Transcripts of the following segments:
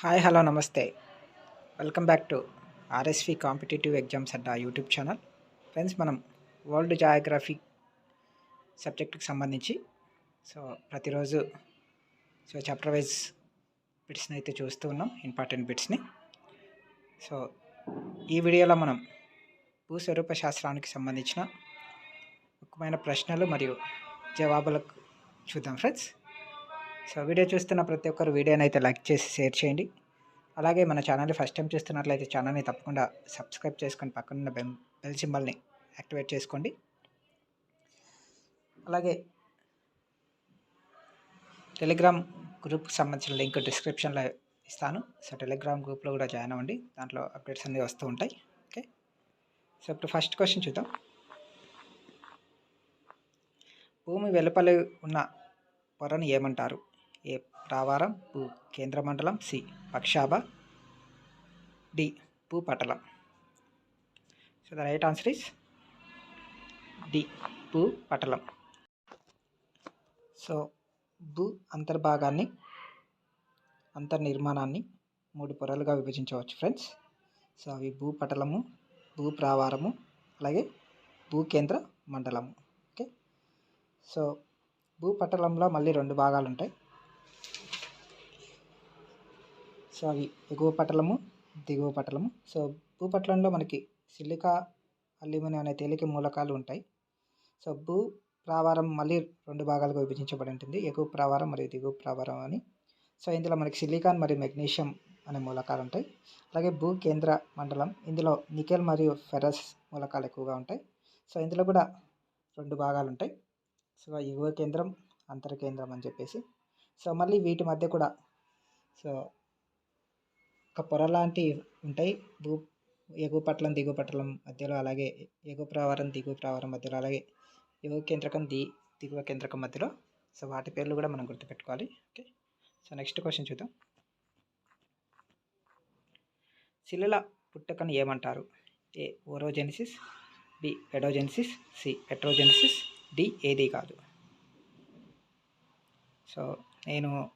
Hi hello నమస్తే. Welcome back to RSV competitive exams Adda YouTube channel. Friends మనం world geography సబ్జెక్టుకి సంబంధించి so ప్రతిరోజు సో చాప్టర్ వైజ్ బిట్స్ని అయితే చూస్తూ ఉన్నాం ఇంపార్టెంట్ బిట్స్ని. సో ఈ వీడియోలో మనం భూస్వరూప శాస్త్రానికి సంబంధించిన ముఖ్యమైన ప్రశ్నలు మరియు జవాబులకు చూద్దాం ఫ్రెండ్స్. సో వీడియో చూస్తున్న ప్రతి ఒక్కరు వీడియోని అయితే లైక్ చేసి షేర్ చేయండి. అలాగే మన ఛానల్ని ఫస్ట్ టైం చూస్తున్నట్లయితే ఛానల్ని తప్పకుండా సబ్స్క్రైబ్ చేసుకొని పక్కనున్న బెల్ బెల్ సింబల్ని యాక్టివేట్ చేసుకోండి. అలాగే టెలిగ్రామ్ గ్రూప్కి సంబంధించిన లింక్ డిస్క్రిప్షన్లో ఇస్తాను. సో టెలిగ్రామ్ గ్రూప్లో కూడా జాయిన్ అవ్వండి. దాంట్లో అప్డేట్స్ అన్నీ వస్తూ ఉంటాయి. ఓకే? సో ఇప్పుడు ఫస్ట్ క్వశ్చన్ చూద్దాం. భూమి వెలుపల ఉన్న పొరను ఏమంటారు? ఏ ప్రావారం? భూ కేంద్ర మండలం సి పక్షాభ. D భూపటలం so the right answer is D భూపటలం so భూ అంతర్భాగాన్ని అంతర్నిర్మాణాన్ని మూడు పొరలుగా విభజించవచ్చు ఫ్రెండ్స్ సో అవి భూపటలము భూప్రావారము అలాగే భూకేంద్ర మండలము. ఓకే సో భూపటలంలో మళ్ళీ రెండు భాగాలు ఉంటాయి సో అవి ఎగువ పటలము దిగువ పటలము సో భూపటలంలో మనకి సిలికా అల్యూమినియం అనే తేలిక మూలకాలు ఉంటాయి. సో భూ ప్రావారం మళ్ళీ రెండు భాగాలుగా విభజించబడి ఉంటుంది. ఎగువ ప్రావారం మరియు దిగువ ప్రావారం అని. సో ఇందులో మనకి సిలికాన్ మరియు మెగ్నీషియం అనే మూలకాలు ఉంటాయి. అలాగే భూ కేంద్ర మండలం ఇందులో నికెల్ మరియు ఫెరస్ మూలకాలు ఎక్కువగా ఉంటాయి. సో ఇందులో కూడా రెండు భాగాలు ఉంటాయి. సో ఎగువ కేంద్రం అంతర కేంద్రం అని చెప్పేసి. సో మళ్ళీ వీటి మధ్య కూడా సో ఒక పొర లాంటివి ఉంటాయి. భూ ఎగువ పట్లం దిగువ పట్లం మధ్యలో అలాగే ఎగువ ప్రావారం దిగువ ప్రావరం మధ్యలో అలాగే ఎగువ కేంద్రకం ది దిగువ కేంద్రకం మధ్యలో. సో వాటి పేర్లు కూడా మనం గుర్తుపెట్టుకోవాలి. ఓకే. సో నెక్స్ట్ క్వశ్చన్ చూద్దాం. శిలల పుట్టకను ఏమంటారు? A orogenesis B pedogenesis C petrogenesis D ఏది కాదు. సో నేను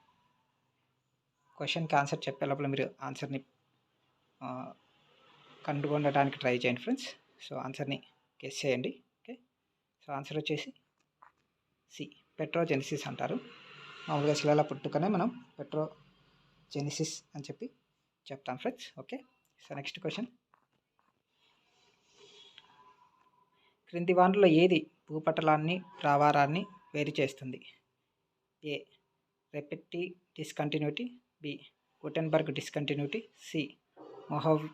క్వశ్చన్కి ఆన్సర్ చెప్పే లోపల మీరు ఆన్సర్ని కనుగొనడానికి ట్రై చేయండి ఫ్రెండ్స్. సో ఆన్సర్ని గెస్ చేయండి. ఓకే? సో ఆన్సర్ వచ్చేసి సి. పెట్రోజెనిసిస్ అంటారు. మామూలుగా శిలల పుట్టుకనే మనం పెట్రోజెనిసిస్ అని చెప్పి చెప్తాం friends. Okay? So next question. క్రింది వానలో ఏది భూపటలాన్ని ప్రావారాన్ని వేరు చేస్తుంది? A. Repetti discontinuity B. Gutenberg discontinuity. C. Moho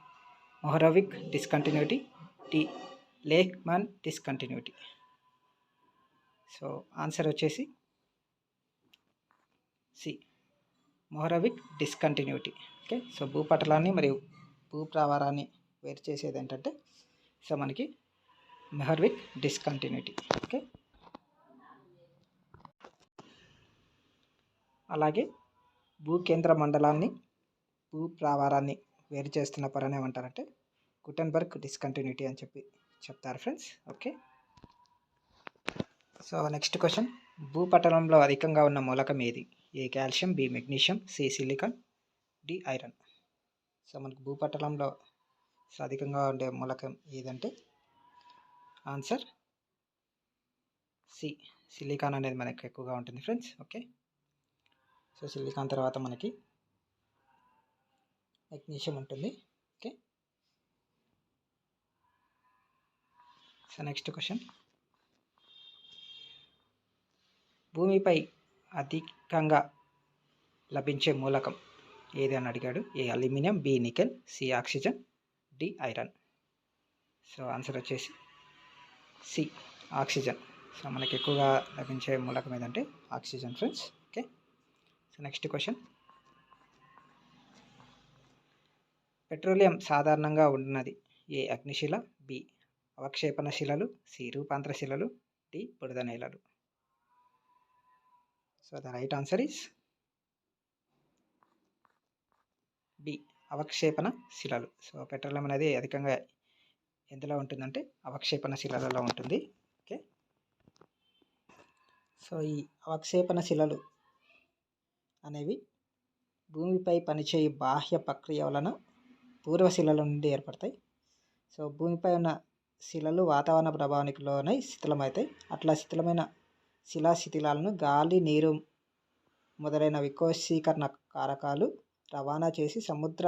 Mohorovicic discontinuity. D. Lehmann discontinuity. So answer వచ్చేసి C. Mohorovicic discontinuity. Okay? So భూపటలాన్ని మరియు భూప్రావారాన్ని వేరు చేసేది ఏంటంటే సో మనకి మెహర్విక్ డిస్కంటిన్యూటీ. ఓకే? అలాగే భూకేంద్ర మండలాన్ని భూ ప్రావారాన్ని వేరు చేస్తున్న పరని ఏమంటారంటే గుటెన్బర్గ్ డిస్కంటిన్యూటీ అని చెప్పి చెప్తారు friends. Okay? So next question. భూపటలంలో అధికంగా ఉన్న మూలకం ఏది? A calcium B magnesium C silicon D iron. So మనకు భూపటలంలో సో అధికంగా ఉండే మూలకం ఏదంటే ఆన్సర్ సి. సిలికాన్ అనేది మనకు ఎక్కువగా ఉంటుంది ఫ్రెండ్స్. ఓకే? సో సిలికాన్ తర్వాత మనకి మెగ్నీషియం ఉంటుంది. ఓకే. So next question. భూమిపై అధికంగా లభించే మూలకం ఏది అని అడిగాడు? A aluminium B nickel C oxygen D iron. So answer వచ్చేసి సి ఆక్సిజన్. సో మనకి ఎక్కువగా లభించే మూలకం ఏదంటే oxygen friends. So next question petroleum సాధారణంగా ఉన్నది ఏ అగ్నిశిల బి అవక్షేపణ శిలలు సి రూపాంతర శిలలు డి బురద నేలలు so the right answer is B అవక్షేపణ శిలలు సో పెట్రోలియం అనేది అధికంగా ఎందులో ఉంటుందంటే అవక్షేపణ శిలలలో ఉంటుంది. ఓకే సో ఈ అవక్షేపణ శిలలు అనేవి భూమిపై పనిచేయు బాహ్య ప్రక్రియ వలన పూర్వశిలల నుండి ఏర్పడతాయి. సో భూమిపై ఉన్న శిలలు వాతావరణ ప్రభావానికి లోనై శిథిలమవుతాయి. అట్లా శిథిలమైన శిలా శిథిలాలను గాలి నీరు మొదలైన వికోశీకరణ కారకాలు రవాణా చేసి సముద్ర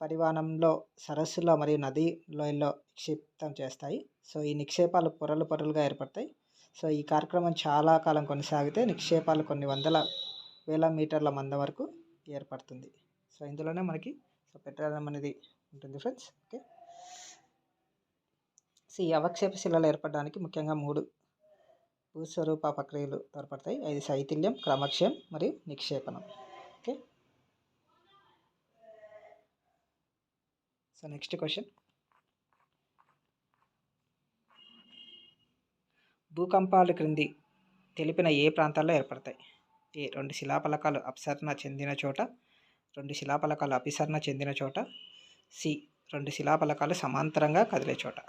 పరివాణంలో సరస్సులో మరియు నది లోయల్లో నిక్షిప్తం చేస్తాయి. సో ఈ నిక్షేపాలు పొరలు పొరలుగా ఏర్పడతాయి. సో ఈ కార్యక్రమం చాలా కాలం కొనసాగితే నిక్షేపాలు కొన్ని వందల వేల మీటర్ల మంద వరకు ఏర్పడుతుంది. సో ఇందులోనే మనకి సో పెట్రోలియం అనేది ఉంటుంది ఫ్రెండ్స్. ఓకే. సో ఈ అవక్షేప శిలలు ఏర్పడడానికి ముఖ్యంగా మూడు భూస్వరూప ప్రక్రియలు తోడ్పడతాయి. అది శైథిల్యం క్రమక్షయం మరియు నిక్షేపణం. ఓకే. So next question. భూకంపాలు క్రింది తెలిపిన ఏ ప్రాంతాల్లో ఏర్పడతాయి? ఏ రెండు శిలాఫలకాలు అపసరణ చెందిన చోట రెండు శిలాఫలకాలు అపిసరణ చెందిన చోట సి రెండు శిలాఫలకాలు సమాంతరంగా కదిలే చోట.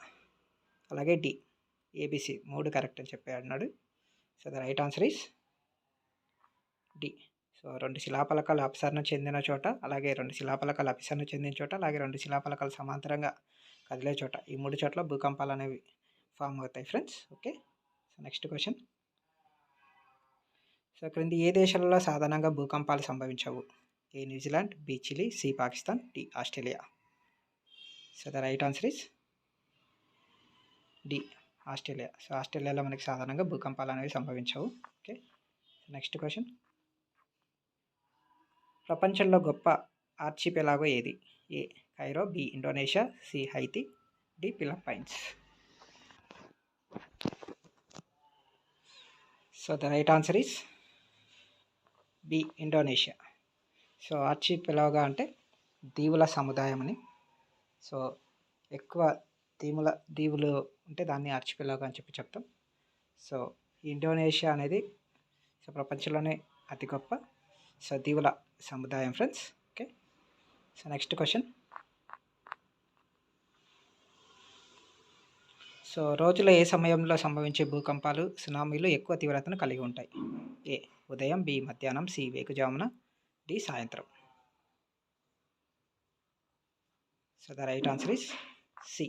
అలాగే డి ఏబిసి మూడు కరెక్ట్ అని చెప్పి అన్నాడు. So the right answer is D. So రెండు శిలాఫలకాలు అపసరణ చెందిన చోట అలాగే రెండు శిలాఫలకాలు అపిసరణ చెందిన చోట అలాగే రెండు శిలాఫలకాలు సమాంతరంగా కదిలే చోట. ఈ మూడు చోట్ల భూకంపాలు అనేవి ఫామ్ అవుతాయి friends. Okay? So next question so క్రింది ఏ దేశాలలో సాధారణంగా భూకంపాలు సంభవించవు? A New Zealand B Chile C Pakistan D Australia. So the right answer is D Australia. So ఆస్ట్రేలియాలో మనకి సాధారణంగా భూకంపాలు అనేవి సంభవించవు. ఓకే నెక్స్ట్ క్వశ్చన్ ప్రపంచంలో గొప్ప ఆర్చిపెలాగో ఏది? A Cairo B Indonesia C Haiti D Philippines. So the right answer is B Indonesia so archipelago అంటే దీవుల సముదాయం అని. సో ఎక్కువ దీవుల దీవులు ఉంటే దాన్ని ఆర్చిపెలాగా అని చెప్పి చెప్తాం. సో ఇండోనేషియా అనేది సో ప్రపంచంలోనే అతి గొప్ప సో దీవుల సముదాయం friends okay so next question so రోజులో ఏ సమయంలో సంభవించే భూకంపాలు సునామీలు ఎక్కువ తీవ్రతను కలిగి ఉంటాయి? ఏ. ఉదయం బి. మధ్యాహ్నం సి. వేకుజామున డి. సాయంత్రం. So the right answer is C.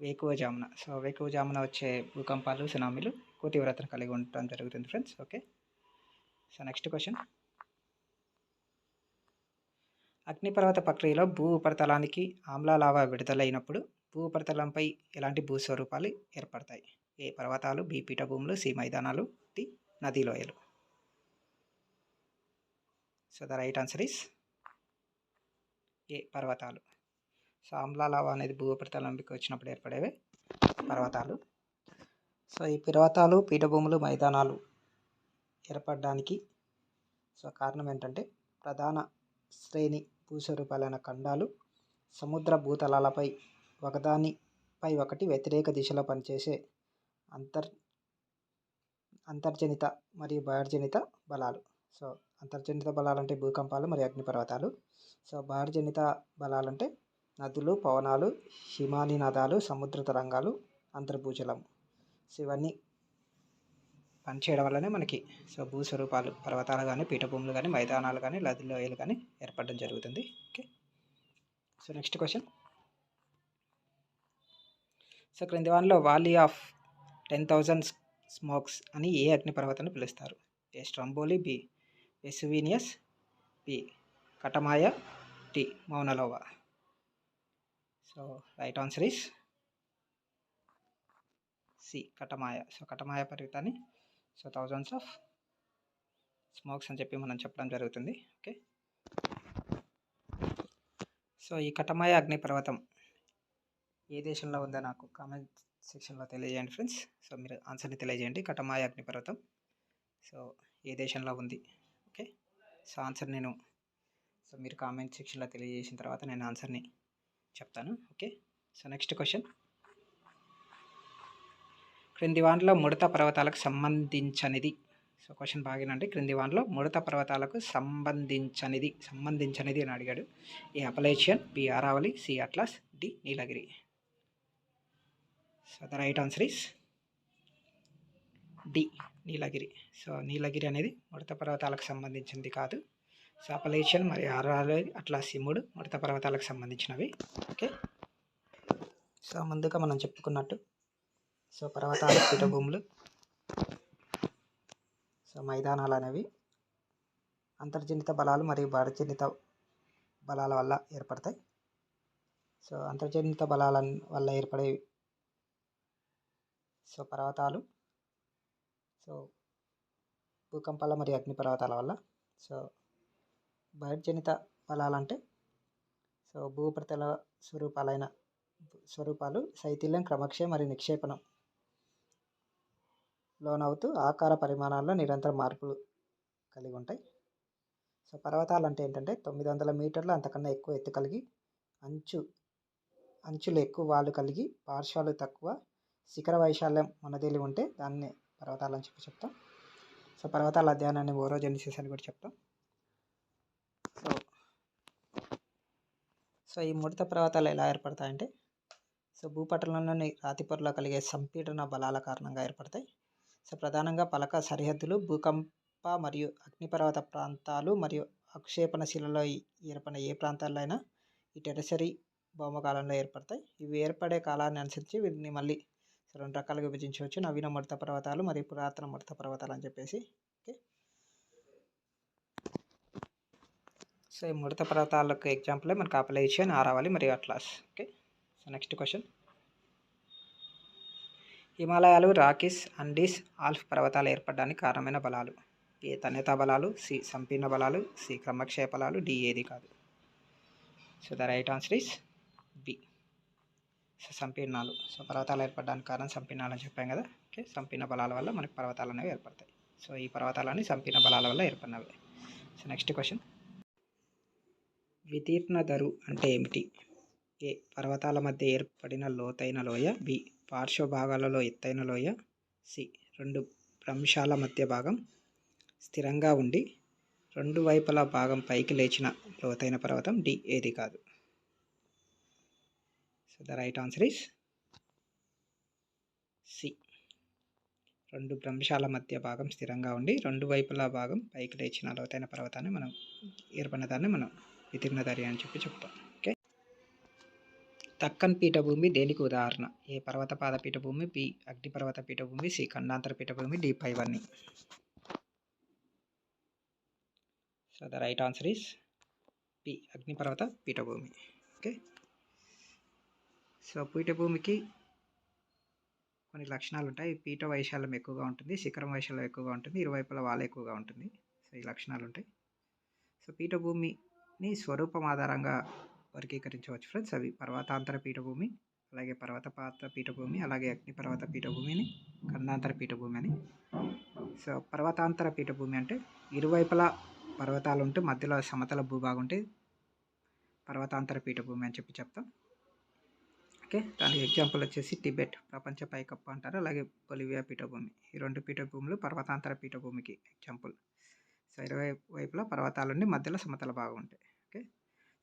వేకువజామున. So వేకువజామున వచ్చే భూకంపాలు సునామీలు ఎక్కువ తీవ్రతను కలిగి ఉండటం జరుగుతుంది friends okay so next question అగ్నిపర్వత ప్రక్రియలో భూ ఉపరితలానికి ఆమ్ల లావా విడుదలైనప్పుడు భూ ఉపరితలంపై ఎలాంటి భూస్వరూపాలు ఏర్పడతాయి? ఏ పర్వతాలు బి పీఠభూములు సి మైదానాలు డి నదీ లోయలు? So the right answer is A పర్వతాలు. సో ఆమ్ల లావా అనేది భూ వచ్చినప్పుడు ఏర్పడేవి పర్వతాలు. సో ఈ పర్వతాలు పీఠభూములు మైదానాలు ఏర్పడడానికి సో కారణం ఏంటంటే ప్రధాన శ్రేణి భూస్వరూపాలైన ఖండాలు సముద్ర భూతలాలపై ఒకదానిపై ఒకటి వ్యతిరేక దిశలో పనిచేసే అంతర్ అంతర్జనిత మరియు బహిర్జనిత బలాలు. సో అంతర్జనిత బలాలంటే భూకంపాలు మరియు అగ్నిపర్వతాలు. సో బహిర్జనిత బలాలంటే నదులు పవనాలు హిమాని నదాలు సముద్ర తరంగాలు అంతర్భూజలం. సో ఇవన్నీ పనిచేయడం వల్లనే మనకి సో భూస్వరూపాలు పర్వతాలు కానీ పీఠభూములు కానీ మైదానాలు కానీ నదులు లోయలు కానీ ఏర్పడడం జరుగుతుంది. Okay. So next question. So క్రింది వానిలో valley of ten thousand smokes అని ఏ అగ్నిపర్వతాన్ని పిలుస్తారు? A Stromboli B వెసువీనియస్ B Katmai D Mauna Loa. So right answer is C Katmai. So Katmai పర్వతాన్ని సో థౌజండ్స్ ఆఫ్ స్మోక్స్ అని చెప్పి మనం చెప్పడం జరుగుతుంది. ఓకే. సో ఈ కటమాయ అగ్నిపర్వతం ఏ దేశంలో ఉందో నాకు కామెంట్ సెక్షన్లో తెలియజేయండి ఫ్రెండ్స్ సో మీరు ఆన్సర్ని తెలియజేయండి. కటమాయ అగ్నిపర్వతం. సో ఏ దేశంలో ఉంది? ఓకే సో ఆన్సర్ నేను సో మీరు కామెంట్ సెక్షన్లో తెలియజేసిన తర్వాత నేను ఆన్సర్ని చెప్తాను. ఓకే సో నెక్స్ట్ క్వశ్చన్ క్రింది వాన్లో ముడత పర్వతాలకు సంబంధించనిది. సో క్వశ్చన్ బాగానండి క్రింది వాన్లో ముడత పర్వతాలకు సంబంధించనిది. సంబంధించనిది అని అడిగాడు. A Appalachian B Aravalli C Atlas D Nilgiri. So the right answer is D Nilgiri so Nilgiri అనేది ముడత పర్వతాలకు సంబంధించింది కాదు. సాపలేషన్ మరియు ఆరాలి అట్లా సిమ్ముడు ముడత పర్వతాలకు సంబంధించినవి. ఓకే సో ముందుగా మనం చెప్పుకున్నట్టు సో పర్వతాలు పీఠభూములు సో మైదానాలు అనేవి అంతర్జనిత బలాలు మరియు భారజనిత బలాల వల్ల ఏర్పడతాయి. సో అంతర్జనిత బలాల వల్ల ఏర్పడే సో పర్వతాలు. సో భూకంపాల మరియు అగ్నిపర్వతాల వల్ల. సో బహిర్జనిత బలాలంటే సో భూప్రతల స్వరూపాలైన స్వరూపాలు శైథిల్యం క్రమక్షయం మరియు నిక్షేపణం లోనవుతూ ఆకార పరిమాణాల్లో నిరంతర మార్పులు కలిగి ఉంటాయి. సో పర్వతాలు అంటే ఏంటంటే తొమ్మిది వందల మీటర్లు అంతకన్నా ఎక్కువ ఎత్తు కలిగి అంచు అంచులు ఎక్కువ వాళ్ళు కలిగి పార్శ్వాలు తక్కువ శిఖర వైశాల్యం ఉన్నదేలి ఉంటే దాన్ని పర్వతాలు అని చెప్పి చెప్తాం. సో పర్వతాల అధ్యయనాన్ని ఓరోజెనిసిస్ అని కూడా చెప్తాం. సో సో ఈ ముడత పర్వతాలు ఎలా ఏర్పడతాయంటే సో భూపటలంలోని రాతి పొరలో కలిగే సంపీడన బలాల కారణంగా ఏర్పడతాయి. సో ప్రధానంగా పలక సరిహద్దులు భూకంప మరియు అగ్నిపర్వత ప్రాంతాలు మరియు అక్షేపణశిలలో ఏర్పడిన ఏ ప్రాంతాల్లో అయినా ఈ టెరసరీ భౌమకాలంలో ఏర్పడతాయి. ఇవి ఏర్పడే కాలాన్ని అనుసరించి వీటిని మళ్ళీ రెండు రకాలుగా విభజించవచ్చు. నవీన ముడత పర్వతాలు మరియు పురాతన ముడత పర్వతాలు అని చెప్పేసి. ఓకే. సో ఈ ముడత పర్వతాలకు ఎగ్జాంపులే మనకు ఆపలేషన్ ఆరావళి మరియు Atlas. Okay. So next question. హిమాలయాలు రాకీస్ అండీస్ ఆల్ఫ్ పర్వతాలు ఏర్పడడానికి కారణమైన బలాలు. ఏ తన్యతా బలాలు సి సంపీర్ణ బలాలు సి క్రమక్షయ బలాలు డి ఏది కాదు. So the right answer is సంపీర్ణాలు సో పర్వతాలు ఏర్పడడానికి కారణం సంపీర్ణాలు అని చెప్పాం కదా. ఓకే సంపీర్ణ బలాల వల్ల మనకి పర్వతాలు అనేవి ఏర్పడతాయి. సో ఈ పర్వతాలన్నీ సంపీర్ణ బలాల వల్ల ఏర్పడినవి. So next question. వితీర్ణ ధరు అంటే ఏమిటి? ఏ పర్వతాల మధ్య ఏర్పడిన లోతైన లోయ బి పార్శ్వ భాగాలలో ఎత్తైన లోయ సి రెండు భ్రంశాల మధ్య భాగం స్థిరంగా ఉండి రెండు వైపుల భాగం పైకి లేచిన లోతైన పర్వతం డి ఏది కాదు. So the right answer is C రెండు భ్రంశాల మధ్య భాగం స్థిరంగా ఉండి రెండు వైపుల భాగం పైకి లేచిన లోతైన పర్వతాన్ని మనం ఏర్పడిన దాన్ని మనం వితీర్ణధరి అని చెప్పి చెప్తాం. ఓకే? దక్కన్ పీఠభూమి దేనికి ఉదాహరణ? ఏ పర్వతపాద పీఠభూమి బి అగ్నిపర్వత పీఠభూమి సి ఖండాంతర పీఠభూమి డి పైవన్నీ. So the right answer is B అగ్నిపర్వత పీఠభూమి. ఓకే? సో పీఠభూమికి కొన్ని లక్షణాలు ఉంటాయి పీఠ వైశాల్యం ఎక్కువగా ఉంటుంది. శిఖరం వైశాల్యం ఎక్కువగా ఉంటుంది. ఇరువైపుల వాల ఎక్కువగా ఉంటుంది. సో ఈ లక్షణాలు ఉంటాయి సో పీఠభూమిని స్వరూపం ఆధారంగా వర్గీకరించవచ్చు ఫ్రెండ్స్. అవి పర్వతాంతర పీఠభూమి అలాగే పర్వతపాత పీఠభూమి అలాగే అగ్నిపర్వత పీఠభూమిని ఖండాంతర పీఠభూమి అని. సో పర్వతాంతర పీఠభూమి అంటే ఇరువైపులా పర్వతాలు ఉంటే మధ్యలో సమతల భూభాగం ఉంటే పర్వతాంతర పీఠభూమి అని చెప్పి చెప్తాం. ఓకే. దానికి ఎగ్జాంపుల్ వచ్చేసి టిబెట్ ప్రపంచ పైకప్పు అంటారు. అలాగే బొలివియా పీఠభూమి. ఈ రెండు పీఠభూములు పర్వతాంతర పీఠభూమికి ఎగ్జాంపుల్. సో ఇరవై వైపులా పర్వతాలుండి మధ్యలో సమతల భాగం ఉంటాయి. ఓకే.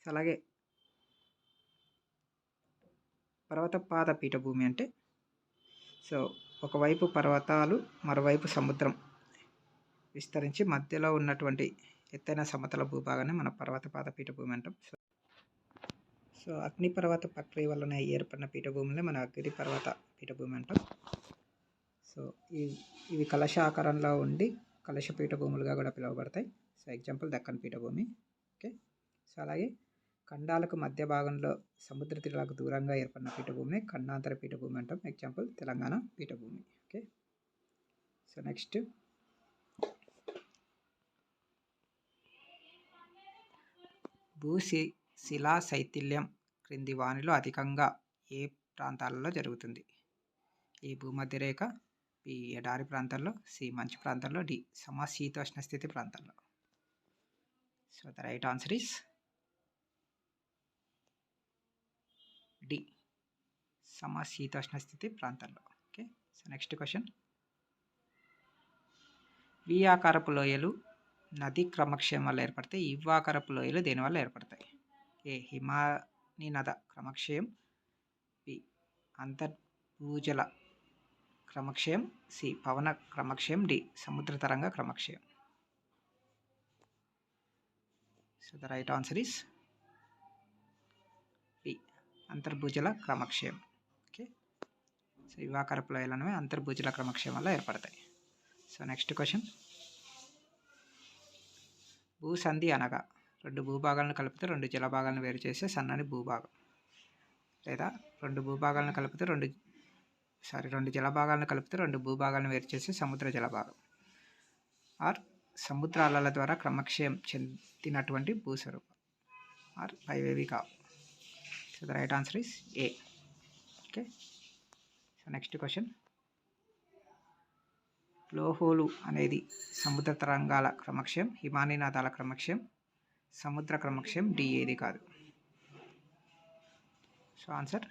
సో అలాగే పర్వతపాద పీఠభూమి అంటే సో ఒకవైపు పర్వతాలు మరోవైపు సముద్రం విస్తరించి మధ్యలో ఉన్నటువంటి ఎత్తైన సమతల భూభాగాన్ని మన పర్వతపాద పీఠభూమి అంటాం. సో అగ్నిపర్వత ప్రక్రియ వలన ఏర్పడిన పీఠభూములనే మన అగ్నిపర్వత పీఠభూమి అంటాం. సో ఈ ఇవి కలశ ఆకారంలో ఉండి కలశ పీఠభూములుగా కూడా పిలువబడతాయి. సో ఎగ్జాంపుల్ దక్కన్ పీఠభూమి. ఓకే? సో అలాగే ఖండాలకు మధ్య భాగంలో సముద్ర తీరాలకు దూరంగా ఏర్పడిన పీఠభూమిని ఖండాంతర పీఠభూమి అంటాం. ఎగ్జాంపుల్ తెలంగాణ పీఠభూమి. ఓకే? So next. భూసి శిలా శైథిల్యం క్రింది వానిలో అధికంగా ఏ ప్రాంతాలలో జరుగుతుంది? ఈ భూమధ్యరేఖ బి ఎడారి ప్రాంతాల్లో సి మంచు ప్రాంతాల్లో డి సమశీతోష్ణ స్థితి ప్రాంతాల్లో so the right answer is D. సమశీతోష్ణ స్థితి ప్రాంతాల్లో okay so next question V ఆకారపు లోయలు నది క్రమక్షేమాలు వల్ల ఏర్పడతాయి ఇవ్వాకారపు లోయలు దేనివల్ల ఏర్పడతాయి? ఏ హిమాని నద క్రమక్షయం బి అంతర్భూజల క్రమక్షయం సి పవన క్రమక్షయం డి సముద్ర తరంగ క్రమక్షయం. So the right answer is B అంతర్భుజల క్రమక్షయం. ఓకే సో ఇవాకర ప్లోయలు అనేవి క్రమక్షయం వల్ల ఏర్పడతాయి. సో నెక్స్ట్ క్వశ్చన్ భూసంధి అనగా రెండు భూభాగాలను కలిపితే రెండు జలభాగాలను వేరు చేసే సన్నని భూభాగం. లేదా రెండు భూభాగాలను కలిపితే రెండు సారీ రెండు జలభాగాలను కలిపితే రెండు భూభాగాలను వేరు చేసే సముద్ర జలభాగం. ఆర్ సముద్ర అలల ద్వారా క్రమక్షయం చెందినటువంటి భూస్వరూపం. ఆర్ పైవేవి కావు so the right answer is A okay so next question లోహోలు అనేది సముద్ర తరంగాల క్రమక్షయం హిమానీనాథాల క్రమక్షయం సముద్ర క్రమక్షయం డి ఏది కాదు. So answer?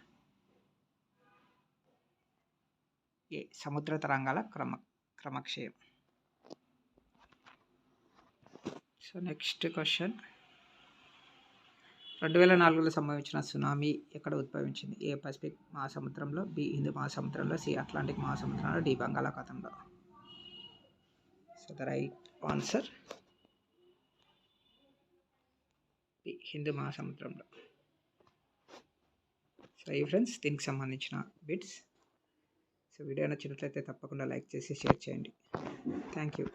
ఏ సముద్ర తరంగాల క్రమ క్రమక్షయం. So next question. రెండు వేల నాలుగులో సంభవించిన సునామీ ఎక్కడ ఉద్భవించింది? ఏ పసిఫిక్ మహాసముద్రంలో బి హిందూ మహాసముద్రంలో సి అట్లాంటిక్ మహాసముద్రంలో డి బంగాళాఖాతంలో. So the right answer B Hindu మహాసముద్రంలో. సో ఈ ఫ్రెండ్స్ దీనికి సంబంధించిన బిట్స్. సో వీడియో నచ్చినట్లయితే తప్పకుండా లైక్ చేసి షేర్ చేయండి. Thank you